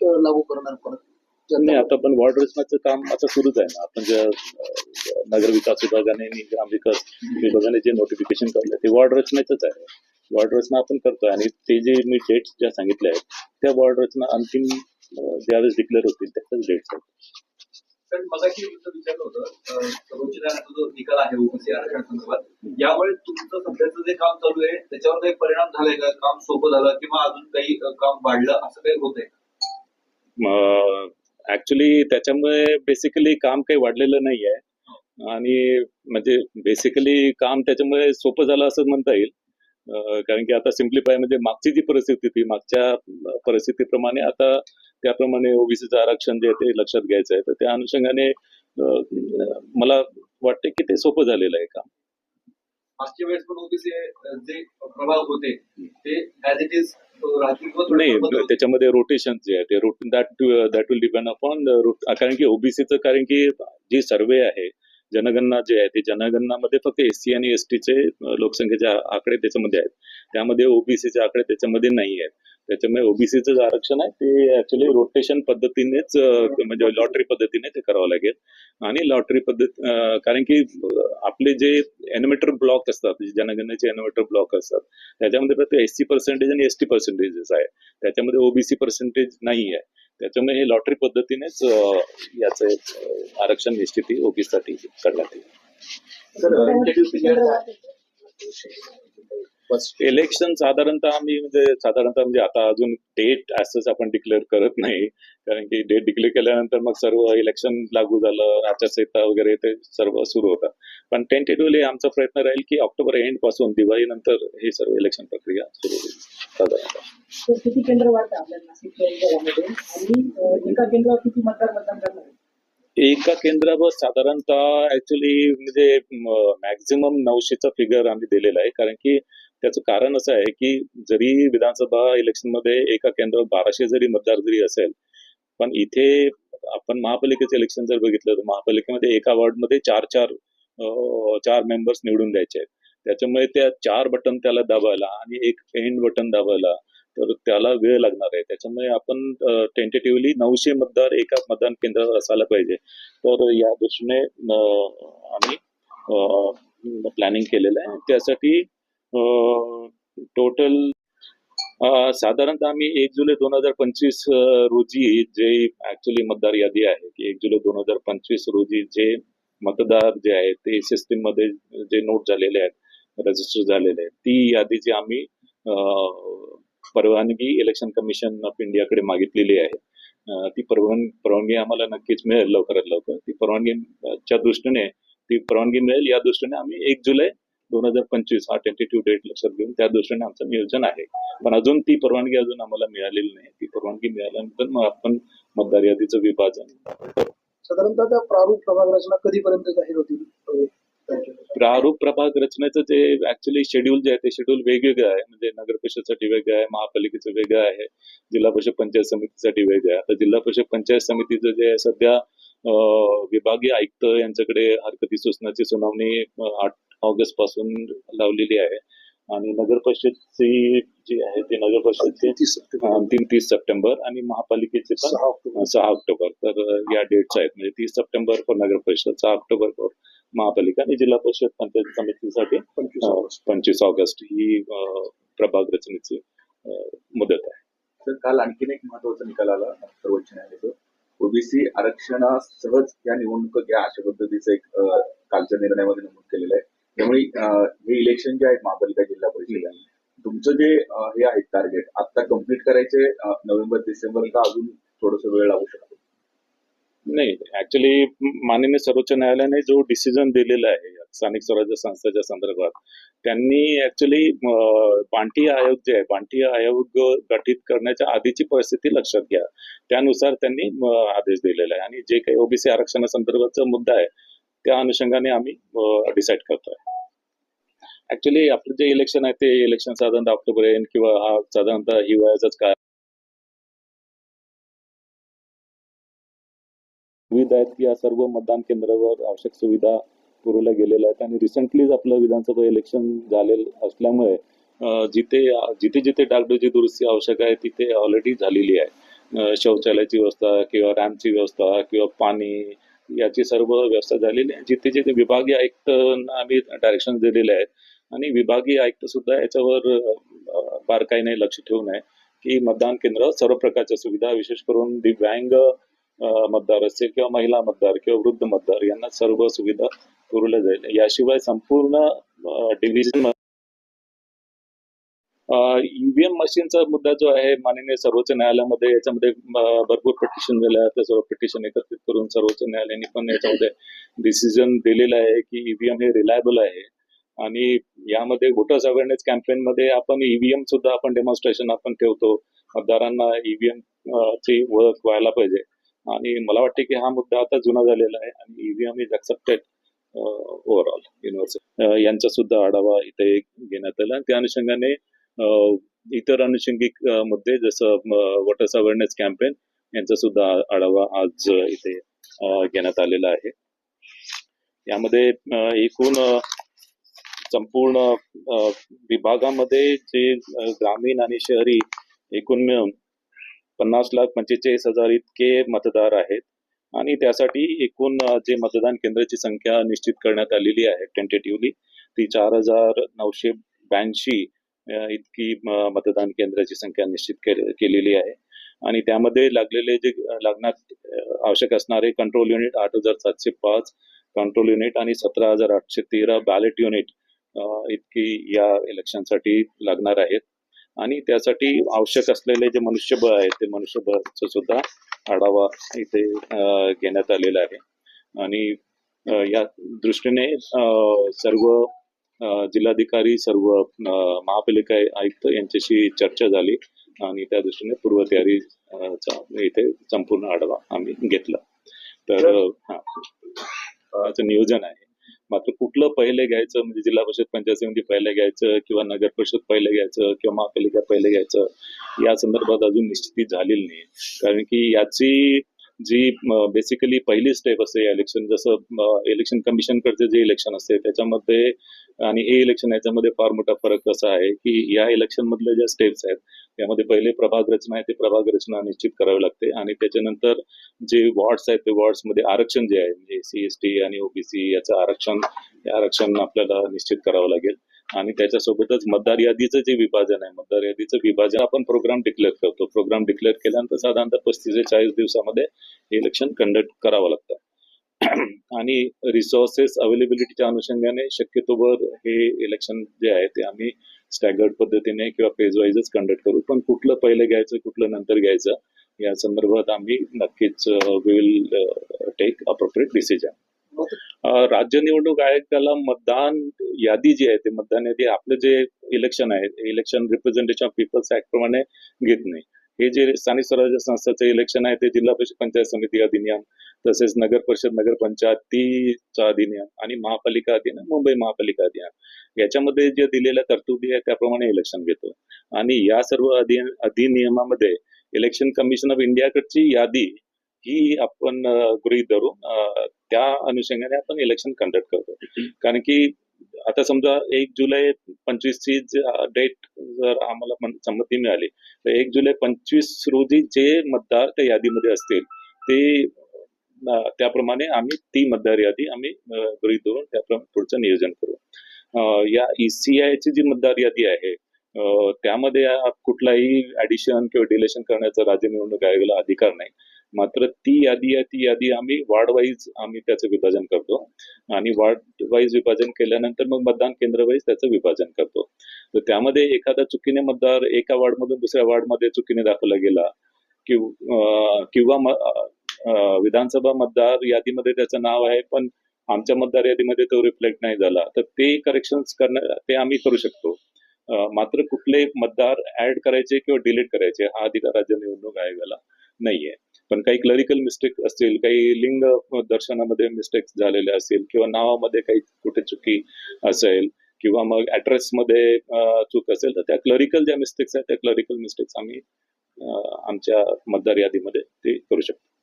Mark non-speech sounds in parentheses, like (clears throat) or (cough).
लागू करणार परत नाही आता पण वॉर्ड रचनाचं काम आता सुरूच आहे. ना आपण ज्या नगर विकास विभागाने आणि ग्रामविकास विभागाने जे नोटिफिकेशन काढलं ते वॉर्ड रचनेचंच आहे. वॉर्ड रचना आपण करतोय आणि ते जे मी डेट्स ज्या सांगितल्या आहेत त्या वॉर्ड रचना अंतिम ज्यावेळेस डिक्लेअर होतील त्याच्याच डेट्स आहेत. होतं. निकाल आहे ओबीसी आरक्षण संदर्भात यामुळे तुमचं सध्याचं जे काम चालू आहे त्याच्यावर काही परिणाम झालाय का? काम सोपं झालं किंवा अजून काही काम वाढलं असं काही होतंय ऍक्च्युली त्याच्यामुळे बेसिकली काम काही वाढलेलं नाही आहे आणि म्हणजे बेसिकली काम त्याच्यामुळे सोपं झालं असं म्हणता येईल. कारण की आता सिम्प्लिफाय म्हणजे मागची जी परिस्थिती होती मागच्या परिस्थितीप्रमाणे आता त्याप्रमाणे ओबीसीचं आरक्षण जे ते लक्षात घ्यायचं आहे. तर त्या अनुषंगाने मला वाटते की ते सोपं झालेलं आहे काम. मागच्या वेळेस पण ओबीसी जे प्रभाव होते ते ऍज इट इज नाही. त्याच्यामध्ये रोटेशन जे आहे ते रोट that that will depend upon कारण की ओबीसीचं कारण की जी सर्वे आहे जनगणना जे आहे ते जनगणनामध्ये फक्त एस सी आणि एस टीचे लोकसंख्येचे आकडे त्याच्यामध्ये आहेत त्यामध्ये ओबीसीचे आकडे त्याच्यामध्ये नाही आहेत त्याच्यामुळे ओबीसीचं जे आरक्षण आहे ते ऍक्च्युली रोटेशन पद्धतीनेच म्हणजे लॉटरी पद्धतीने ते करावं लागेल. आणि लॉटरी पद्धत कारण की आपले जे एनिमेटर ब्लॉक असतात जे जनगणनेचे एनिमेटर ब्लॉक असतात त्याच्यामध्ये फक्त एस सी पर्सेंटेज आणि एस टी पर्सेंटेजेस आहे. त्याच्यामध्ये ओबीसी पर्सेंटेज नाही आहे. त्याच्यामुळे हे लॉटरी पद्धतीनेच याचं आरक्षण निश्चिती ओबीसी साठी करण्यात येईल. इलेक्शन साधारणतः आम्ही म्हणजे साधारणतः म्हणजे आता अजून डेट असंच आपण डिक्लेअर करत नाही. कारण की डेट डिक्लेअर केल्यानंतर मग सर्व इलेक्शन लागू झालं आचारसंहिता वगैरे ते सर्व सुरू होतं पण टेंटेटिव्हली आमचा प्रयत्न राहील की ऑक्टोबर एंडपासून दिवाळीनंतर हे सर्व इलेक्शन प्रक्रिया सुरू होईल साधारणतः? एका केंद्रावर साधारणतः ऍक्च्युली म्हणजे मॅक्झिमम नऊशेचा फिगर आम्ही दिलेला आहे. कारण की त्याचं कारण असं आहे की जरी विधानसभा इलेक्शनमध्ये एका केंद्रावर बाराशे जरी मतदार जरी असेल पण इथे आपण महापालिकेचं इलेक्शन जर बघितलं तर महापालिकेमध्ये एका वॉर्डमध्ये चार चार चार मेंबर्स निवडून द्यायचे आहेत. त्याच्यामुळे त्या चार बटन त्याला दाबायला आणि एक एंड बटन दाबायला तर त्याला वेळ लागणार आहे. त्याच्यामुळे आपण टेंटेटिव्हली नऊशे मतदार एका मतदान केंद्रावर असायला पाहिजे. तर या दृष्टीने आम्ही प्लॅनिंग केलेलं आहे. त्यासाठी टोटल साधारणतः आम्ही एक जुलै दोन हजार पंचवीस रोजी जे ऍक्च्युली मतदार यादी आहे की एक जुलै दोन हजार पंचवीस रोजी जे मतदार जे आहेत ते सिस्टीममध्ये जे नोट झालेले आहेत रजिस्टर झालेले आहेत ती यादी जी आम्ही परवानगी इलेक्शन कमिशन ऑफ इंडियाकडे मागितलेली आहे. ती परवान परवानगी आम्हाला नक्कीच मिळेल लवकरात लवकर. ती परवानगीच्या दृष्टीने ती परवानगी मिळेल या दृष्टीने आम्ही एक जुलै दोन हजार पंचवीस हा टेंटेटिव्ह डेट लक्षात घेऊन त्या दृष्टीने आमचं नियोजन आहे. पण अजून ती परवानगी अजून आम्हाला मिळालेली नाही. ती परवानगी मिळाल्यानंतर मग आपण मतदार यादीचं विभाजन. साधारणतः त्या प्रारूप प्रभाग रचना कधीपर्यंत जाहीर होतील? प्रारूप प्रभाग रचनेचं जे ऍक्च्युली शेड्यूल जे आहे ते शेड्यूल वेगवेगळं आहे. म्हणजे नगर परिषदसाठी वेगळं आहे महापालिकेचं वेगळं आहे जिल्हा परिषद पंचायत समितीसाठी वेगळं आहे. आता जिल्हा परिषद पंचायत समितीचं जे आहे सध्या विभागीय आयुक्त यांच्याकडे हरकती सूचनाची सुनावणी आठ ऑगस्टपासून लावलेली आहे. आणि नगर परिषदची जी आहे ती नगर परिषदची अंतिम तीस सप्टेंबर. आणि महापालिकेचे पण सहा ऑक्टोबर. तर या डेट्स आहेत. म्हणजे तीस सप्टेंबर फॉर नगर परिषद सहा ऑक्टोबर फॉर महापालिका आणि जिल्हा परिषद पंचायत समितीसाठी पंचवीस ऑगस्ट. ही प्रभाग रचनेची मुदत आहे. तर काल आणखीन एक महत्त्वाचा निकाल आला सर्वोच्च न्यायालयाचं. ओबीसी आरक्षणासहज या निवडणुका घ्या अशा पद्धतीचं एक कालच्या निर्णयामध्ये नमूद केलेलं आहे. त्यामुळे हे इलेक्शन जे आहेत महापालिका जिल्हा परिषद तुमचं जे हे आहे टार्गेट आता कंप्लीट करायचे नोव्हेंबर डिसेंबर का अजून थोडस वेळ लागू शकतो? नाही ऍक्च्युली माननीय सर्वोच्च न्यायालयाने जो डिसिजन दिलेला आहे स्थानिक स्वराज्य संस्थेच्या संदर्भात त्यांनी ऍक्च्युली पांठी आयोग जे आहे पांठी आयोग गठीत करण्याच्या आधीची परिस्थिती लक्षात घ्या. त्यानुसार त्यांनी आदेश दिलेला आहे. आणि जे काही ओबीसी आरक्षणासंदर्भाचा मुद्दा आहे त्या अनुषंगाने आम्ही डिसाईड करतोय. ऍक्च्युली आपलं जे इलेक्शन आहे ते इलेक्शन साधारणतः ऑक्टोबर एन किंवा हा साधारणतः हिवाळ्याचाच काळ. सुविधा आहेत की या सर्व मतदान केंद्रावर आवश्यक सुविधा पुरवल्या गेलेल्या आहेत आणि रिसेंटलीच आपलं विधानसभा इलेक्शन झालेलं असल्यामुळे जिथे जिथे जिथे डागडोजी दुरुस्ती आवश्यक आहे तिथे ऑलरेडी झालेली आहे. शौचालयाची व्यवस्था किंवा रॅम्पची व्यवस्था किंवा पाणी याची सर्व व्यवस्था झालेली आहे. जिथे जिथे विभागीय आयुक्तांना आम्ही डायरेक्शन दिलेले आहेत आणि विभागीय आयुक्त सुद्धा याच्यावर बारकाईने लक्ष ठेवून आहे की मतदान केंद्र सर्व प्रकारच्या सुविधा विशेष करून दिव्यांग मतदार असतील किंवा महिला मतदार किंवा वृद्ध मतदार यांना सर्व सुविधा पुरवल्या जाईल. याशिवाय संपूर्ण डिव्हिजन ईव्हीएम मशीनचा मुद्दा जो आहे माननीय सर्वोच्च न्यायालयामध्ये याच्यामध्ये भरपूर पिटिशन झाल्या त्या सर्व पिटिशन एकत्रित करून सर्वोच्च न्यायालयाने पण याच्यामध्ये डिसिजन दिलेलं आहे की ईव्हीएम हे रिलायबल आहे. आणि यामध्ये वोटर्स अवेअरनेस कॅम्पेन मध्ये आपण ईव्हीएम सुद्धा आपण डेमॉन्स्ट्रेशन आपण ठेवतो. मतदारांना ईव्हीएम ची ओळख व्हायला पाहिजे. आणि मला वाटते की हा मुद्दा आता जुना झालेला आहे आणि EVM is accepted overall university यांचा सुद्धा आढावा इथे घेण्यात आला. त्या अनुषंगाने इतर अनुषंगिक मुद्दे जसं वोटर्स अवेअरनेस कॅम्पेन यांचा सुद्धा आढावा आज इथे घेण्यात आलेला आहे. यामध्ये एकूण संपूर्ण विभागामध्ये जे ग्रामीण आणि शहरी एकूण पन्नास लाख पंचेचाळीस हजार इतके मतदार आहेत आणि त्यासाठी एकूण जे मतदान केंद्राची संख्या निश्चित करण्यात आलेली आहे टेंटेटिव्हली ती चार हजार नऊशे ब्याऐंशी इतकी मतदान केंद्राची संख्या निश्चित केलेली आहे. आणि त्यामध्ये लागलेले जे अं, लागण्यात आवश्यक असणारे कंट्रोल युनिट आठ हजार सातशे पाच कंट्रोल युनिट आणि सतरा हजार आठशे तेरा बॅलेट युनिट इतकी या इलेक्शनसाठी लागणार आहेत. आणि त्यासाठी आवश्यक असलेले जे मनुष्यबळ आहे ते मनुष्यबळचं सुद्धा आढावा इथे घेण्यात आलेला आहे. आणि या दृष्टीने सर्व जिल्हाधिकारी सर्व महापालिका आयुक्त यांच्याशी चर्चा झाली आणि त्या दृष्टीने पूर्वतयारी अं, चा इथे संपूर्ण आढावा आम्ही घेतला. तर हा नियोजन आहे. मात्र कुठलं पहिले घ्यायचं म्हणजे जिल्हा परिषद पंचायत समिती पहिले घ्यायचं किंवा नगर परिषद पहिले घ्यायचं किंवा महापालिका पहिले घ्यायचं या संदर्भात अजून निश्चिती झालेली नाही. कारण की याची जी बेसिकली पहिली स्टेप असते इलेक्शन जसं इलेक्शन कमिशन कडचे जे इलेक्शन असते त्याच्यामध्ये आणि हे इलेक्शन याच्यामध्ये फार मोठा फरक असा आहे की या इलेक्शन मधल्या ज्या स्टेप्स आहेत त्यामध्ये पहिले प्रभाग रचना आहे ते प्रभाग रचना निश्चित करावी लागते आणि त्याच्यानंतर जे वॉर्ड्स आहेत ते वॉर्ड्समध्ये आरक्षण जे आहे म्हणजे सी एस टी आणि ओबीसी याचं आरक्षण हे आरक्षण आपल्याला निश्चित करावं लागेल. आणि त्याच्यासोबतच मतदार यादीचं जे विभाजन आहे मतदार यादीचं विभाजन आपण प्रोग्राम डिक्लेअर करतो. प्रोग्राम डिक्लेअर केल्यानंतर साधारणतः पस्तीस ते चाळीस दिवसामध्ये हे इलेक्शन कंडक्ट करावं लागतं. (clears throat) आणि रिसोर्सेस अवेलेबिलिटीच्या अनुषंगाने शक्यतोवर हे इलेक्शन जे आहे ते आम्ही स्टॅगर्ड पद्धतीने किंवा फेज वाईजच कंडक्ट करू. पण कुठलं पहिलं घ्यायचं कुठलं नंतर घ्यायचं या संदर्भात आम्ही नक्कीच विल टेक अप्रोप्रिएट डिसिजन राज्य निवडणूक आयोगाला मतदान यादी जी आहे ते मतदान यादी आपलं जे इलेक्शन आहे election representation of peoples act प्रमाणे घेत नाही. हे जे स्थानिक स्वराज्य संस्थाचे इलेक्शन आहे ते जिल्हा परिषद पंचायत समिती अधिनियम तसेच नगर परिषद नगर पंचायतीचा अधिनियम आणि महापालिका अधिनियम मुंबई महापालिका अधिनियम. याच्यामध्ये जे दिलेल्या तरतुदी आहे त्याप्रमाणे इलेक्शन घेतो. आणि या सर्व अधिनियमामध्ये इलेक्शन कमिशन ऑफ इंडियाकडची यादी ही आपण गृहीत धरून त्या अनुषंगाने आपण इलेक्शन कंडक्ट करतो. कारण की आता समजा एक जुलै पंचवीस ची डेट जर आम्हाला संमती मिळाली तर एक जुलै पंचवीस रोजी जे मतदार त्या यादीमध्ये असतील ते त्याप्रमाणे आम्ही ती मतदार यादी आम्ही गृहीत धरून त्याप्रमाणे पुढचं नियोजन करू. या ECI ची जी मतदार यादी आहे त्यामध्ये कुठलाही ऍडिशन किंवा डिलेशन करण्याचा राज्य निवडणूक आयोगाला अधिकार नाही. मात्र ती यादी आहे ती यादी आम्ही वार्ड वाईज आम्ही त्याचं विभाजन करतो. आणि वार्ड वाईज विभाजन केल्यानंतर मग मतदान केंद्र वाईज त्याचं विभाजन करतो. तर त्यामध्ये एखादा चुकीने मतदार एका वार्डमधून दुसऱ्या वार्डमध्ये चुकीने दाखवला गेला किंवा किंवा विधानसभा मतदार यादीमध्ये त्याचं नाव आहे पण आमच्या मतदार यादीमध्ये तो रिफ्लेक्ट नाही झाला. तर ते करेक्शन करणं ते आम्ही करू शकतो. मात्र कुठले मतदार ऍड करायचे किंवा डिलीट करायचे हा अधिकार राज्य निवडणूक आयोगाला नाहीये. पण काही क्लरिकल मिस्टेक असतील काही लिंग दर्शनामध्ये मिस्टेक्स झालेले असतील किंवा नावामध्ये काही कुठे चुकी असेल किंवा मग ऍड्रेस मध्ये चूक असेल तर त्या क्लरिकल ज्या मिस्टेक्स आहेत त्या क्लरिकल मिस्टेक्स आम्ही आमच्या मतदार यादीमध्ये ते करू शकतो.